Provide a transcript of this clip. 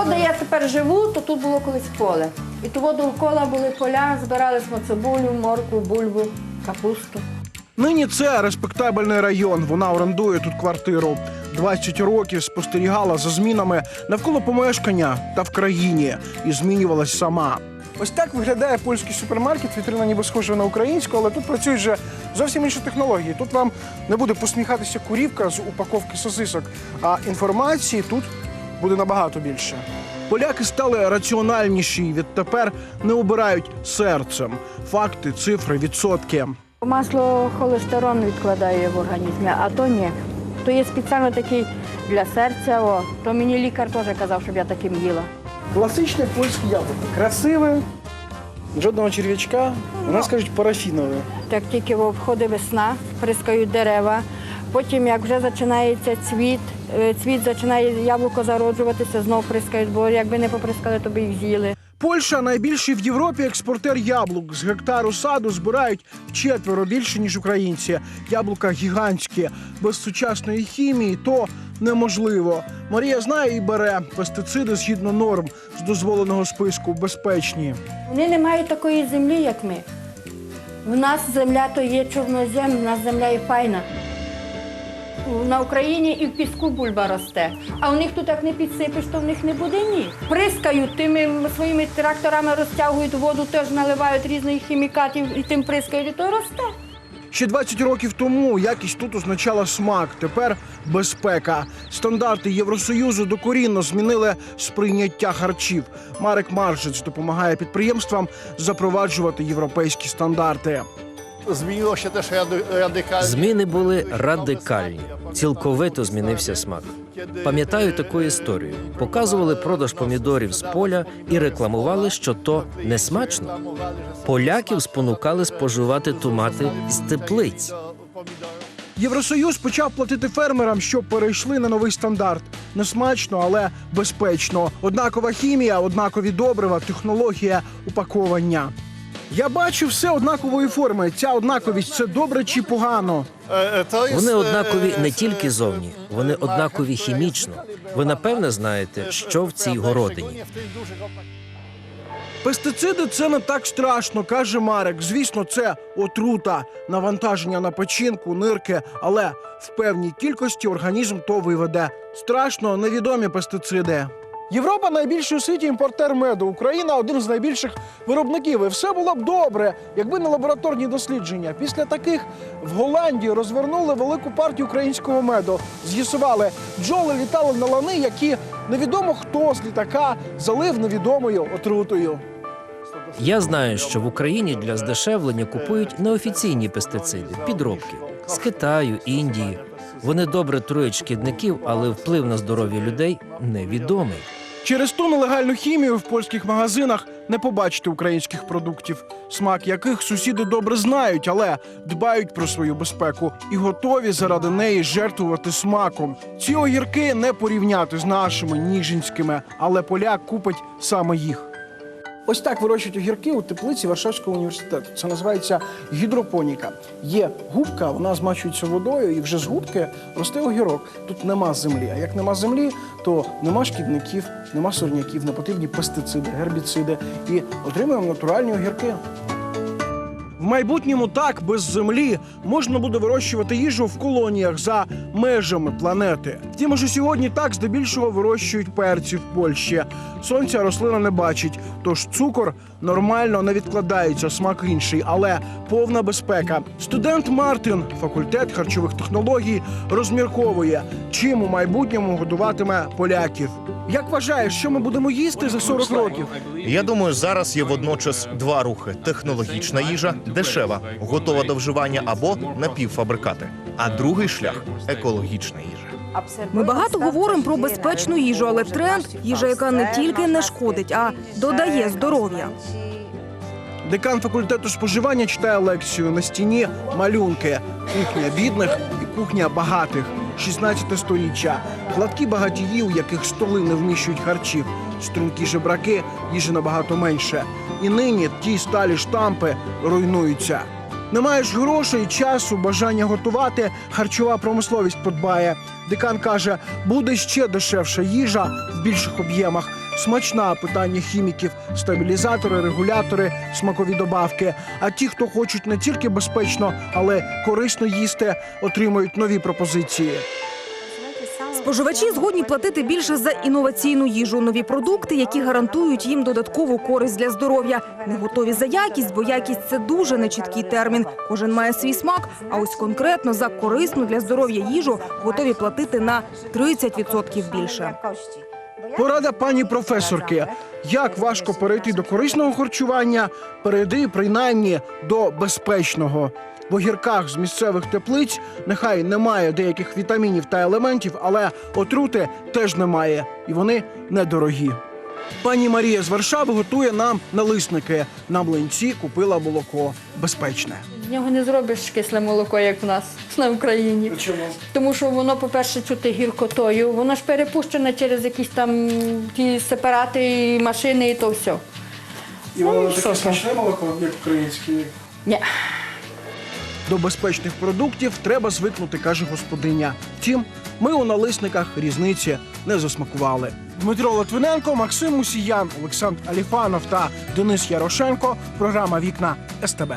От де я тепер живу, то тут було колись поле. І того довкола були поля, збирали смоцебулю, морку, бульбу, капусту. Нині це респектабельний район. Вона орендує тут квартиру. 20 років спостерігала за змінами навколо помешкання та в країні і змінювалась сама. Ось так виглядає польський супермаркет. Вітрина ніби схожа на українську, але тут працюють вже зовсім інші технології. Тут вам не буде посміхатися курівка з упаковки сосисок, а інформації тут буде набагато більше. Поляки стали раціональніші і відтепер не обирають серцем. Факти, цифри, відсотки. Масло холестерон відкладає в організмі, а то ні. То є спеціально такий для серця. О, то мені лікар теж казав, щоб я таким їла. Класичне польське яблуко. Красиве, жодного черв'ячка. У нас кажуть парафінове. Як тільки входить весна, прискають дерева. Потім, як вже починається цвіт, е, цвіт починає яблуко зароджуватися, знов прискають, бо якби не поприскали, то би їх з'їли. Польща найбільший в Європі експортер яблук. З гектару саду збирають вчетверо більше, ніж українці. Яблука гігантські. Без сучасної хімії то неможливо. Марія знає і бере пестициди згідно норм з дозволеного списку безпечні. Вони не мають такої землі, як ми. В нас земля то є чорнозем, в нас земля є файна. На Україні і в піску бульба росте. А у них тут як не підсипеш, то в них не буде ні. Прискають тими своїми тракторами, розтягують воду, теж наливають різних хімікатів і тим прискають, і то росте. Ще 20 років тому якість тут означала смак, тепер безпека. Стандарти Євросоюзу докорінно змінили сприйняття харчів. Марек Маржець допомагає підприємствам запроваджувати європейські стандарти. Też rady- radykalnie. Зміни були радикальні. Цілковито змінився смак. Пам'ятаю таку історію. Показували продаж помідорів з поля і рекламували, що то не смачно. Поляків спонукали споживати томати з теплиць. Євросоюз почав платити фермерам, що перейшли на новий стандарт. Несмачно, але безпечно. Однакова хімія, однакові добрива, технологія упаковання. Я бачу все однакової форми. Ця однаковість це добре чи погано. Вони однакові не тільки зовні, вони однакові хімічно. Ви напевне знаєте, що в цій городині. Пестициди це не так страшно, каже Марек. Звісно, це отрута, навантаження на печінку, нирки, але в певній кількості організм то виведе. Страшно невідомі пестициди. Європа найбільший у світі імпортер меду. Україна один з найбільших виробників. І все було б добре, якби не лабораторні дослідження. Після таких в Голландії розвернули велику партію українського меду. З'ясували, бджоли літали на лани, які невідомо хто з літака залив невідомою отрутою. Я знаю, що в Україні для здешевлення купують неофіційні пестициди, підробки з Китаю, Індії. Вони добре труять шкідників, але вплив на здоров'я людей невідомий. Через ту нелегальну хімію в польських магазинах не побачите українських продуктів, смак яких сусіди добре знають, але дбають про свою безпеку і готові заради неї жертвувати смаком. Ці огірки не порівняти з нашими ніжинськими, але поляк купить саме їх. Ось так вирощують огірки у теплиці Варшавського університету. Це називається гідропоніка. Є губка, вона змачується водою, і вже з губки росте огірок. Тут нема землі. А як нема землі, то нема шкідників, нема сорняків, не потрібні пестициди, гербіциди і отримуємо натуральні огірки. В майбутньому так без землі можна буде вирощувати їжу в колоніях за межами планети. Втім, уже сьогодні так здебільшого вирощують перці в Польщі. Сонця рослина не бачить, тож цукор нормально не відкладається, смак інший, але повна безпека. Студент Мартин, факультет харчових технологій, розмірковує, чим у майбутньому годуватиме поляків. Як вважаєш, що ми будемо їсти за 40 років? Я думаю, зараз є водночас два рухи: технологічна їжа, дешева, готова до вживання або напівфабрикати. А другий шлях екологічна їжа. Ми багато говоримо про безпечну їжу, але тренд їжа, яка не тільки не шкодить, а додає здоров'я. Декан факультету споживання читає лекцію на стіні малюнки. Кухня бідних і кухня багатих. 16 сторіччя. Гладкі багатії, у яких столи не вміщують харчів. Стрункі жебраки, їжі набагато менше. І нині ті сталі штампи руйнуються. Не маєш грошей, часу, бажання готувати, харчова промисловість подбає. Декан каже, буде ще дешевша їжа в більших об'ємах. Смачна питання хіміків, стабілізатори, регулятори, смакові добавки. А ті, хто хочуть не тільки безпечно, але корисно їсти, отримують нові пропозиції. Споживачі згодні платити більше за інноваційну їжу, нові продукти, які гарантують їм додаткову користь для здоров'я. Не готові за якість, бо якість це дуже нечіткий термін. Кожен має свій смак. А ось конкретно за корисну для здоров'я їжу готові платити на 30% більше. Порада пані професорки: як важко перейти до корисного харчування, перейди принаймні до безпечного. В огірках з місцевих теплиць нехай немає деяких вітамінів та елементів, але отрути теж немає, і вони недорогі. Пані Марія з Варшави готує нам налисники. На млинці купила молоко безпечне. З нього не зробиш кисле молоко, як в нас на Україні. Чому? Тому що воно, по-перше, чути гіркотою, воно ж перепущене через якісь там ті сепарати, і машини і то все. І воно Ну, таке смачне молоко, як українське. Ні. До безпечних продуктів треба звикнути, каже господиня. Втім, ми у налисниках різниці не засмакували. Дмитро Латвиненко, Максим Мусіян, Олександр Аліфанов та Денис Ярошенко. Програма Вікна СТБ.